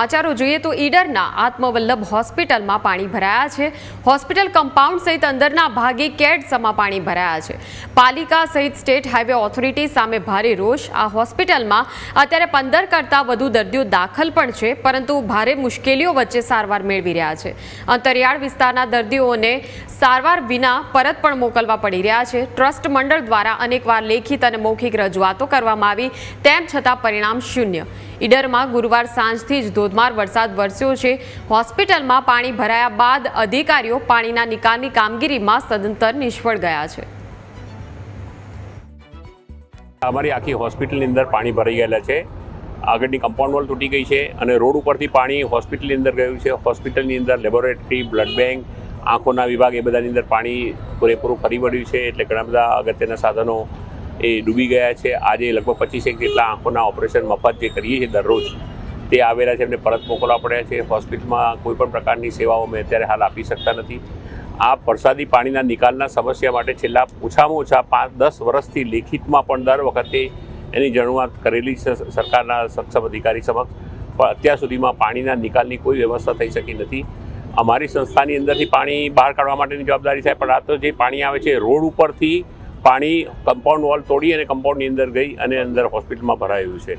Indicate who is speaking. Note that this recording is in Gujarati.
Speaker 1: સમાચારો જોઈએ તો ઈડરના આત્મવલ્લભ હોસ્પિટલમાં પાણી ભરાયા છે. હોસ્પિટલ કમ્પાઉન્ડ સહિત અંદરના ભાગે કેડસમાં પાણી ભરાયા છે. પાલિકા સહિત સ્ટેટ હાઈવે ઓથોરિટી સામે ભારે રોષ. આ હોસ્પિટલમાં અત્યારે પંદર કરતાં વધુ દર્દીઓ દાખલ પણ છે, પરંતુ ભારે મુશ્કેલીઓ વચ્ચે સારવાર મેળવી રહ્યા છે. અંતરિયાળ વિસ્તારના દર્દીઓને સારવાર વિના પરત પણ મોકલવા પડી રહ્યા છે. ટ્રસ્ટ મંડળ દ્વારા અનેકવાર લેખિત અને મૌખિક રજૂઆતો કરવામાં આવી, તેમ છતાં પરિણામ શૂન્ય. ઈડરમાં ગુરુવાર સાંજથી જ ધોધમાર વરસાદ વરસ્યો છે. હોસ્પિટલમાં પાણી ભરાયા બાદ અધિકારીઓ પાણીના નિકાલની કામગીરીમાં સદંતર નિષ્ફળ ગયા છે.
Speaker 2: અમારી આખી હોસ્પિટલની અંદર પાણી ભરાઈ ગયેલા છે. આગળની કમ્પાઉન્ડ વોલ તૂટી ગઈ છે અને રોડ ઉપરથી પાણી હોસ્પિટલની અંદર ગયું છે. હોસ્પિટલની અંદર લેબોરેટરી, બ્લડ બેંક આંખોના વિભાગ એ બધાની અંદર પાણી પૂરેપૂરું ફરી વળ્યું છે એટલે ઘણા બધા અગત્યના સાધનો એ ડૂબી ગયા છે. આજે લગભગ પચીસેક જેટલા આંખોના ઓપરેશન મફત જે કરીએ છીએ દરરોજ, તે આવેલા છે એમને પરત મોકલવા પડ્યા છે. હોસ્પિટલમાં કોઈપણ પ્રકારની સેવાઓ અમે અત્યારે હાલ આપી શકતા નથી. આ વરસાદી પાણીના નિકાલના સમસ્યા માટે છેલ્લા ઓછામાં ઓછા પાંચ દસ વર્ષથી લેખિતમાં પણ દર વખતે એની જણવાત કરેલી છે સરકારના સક્ષમ અધિકારી સમક્ષ. પણ અત્યાર સુધીમાં પાણીના નિકાલની કોઈ વ્યવસ્થા થઈ શકી નથી. અમારી સંસ્થાની અંદરથી પાણી બહાર કાઢવા માટેની જવાબદારી થાય પણ આ તો જે પાણી આવે છે, રોડ ઉપરથી પાણી કમ્પાઉન્ડ વોલ તોડી અને કમ્પાઉન્ડની અંદર ગઈ અને અંદર હોસ્પિટલમાં ભરાયું છે.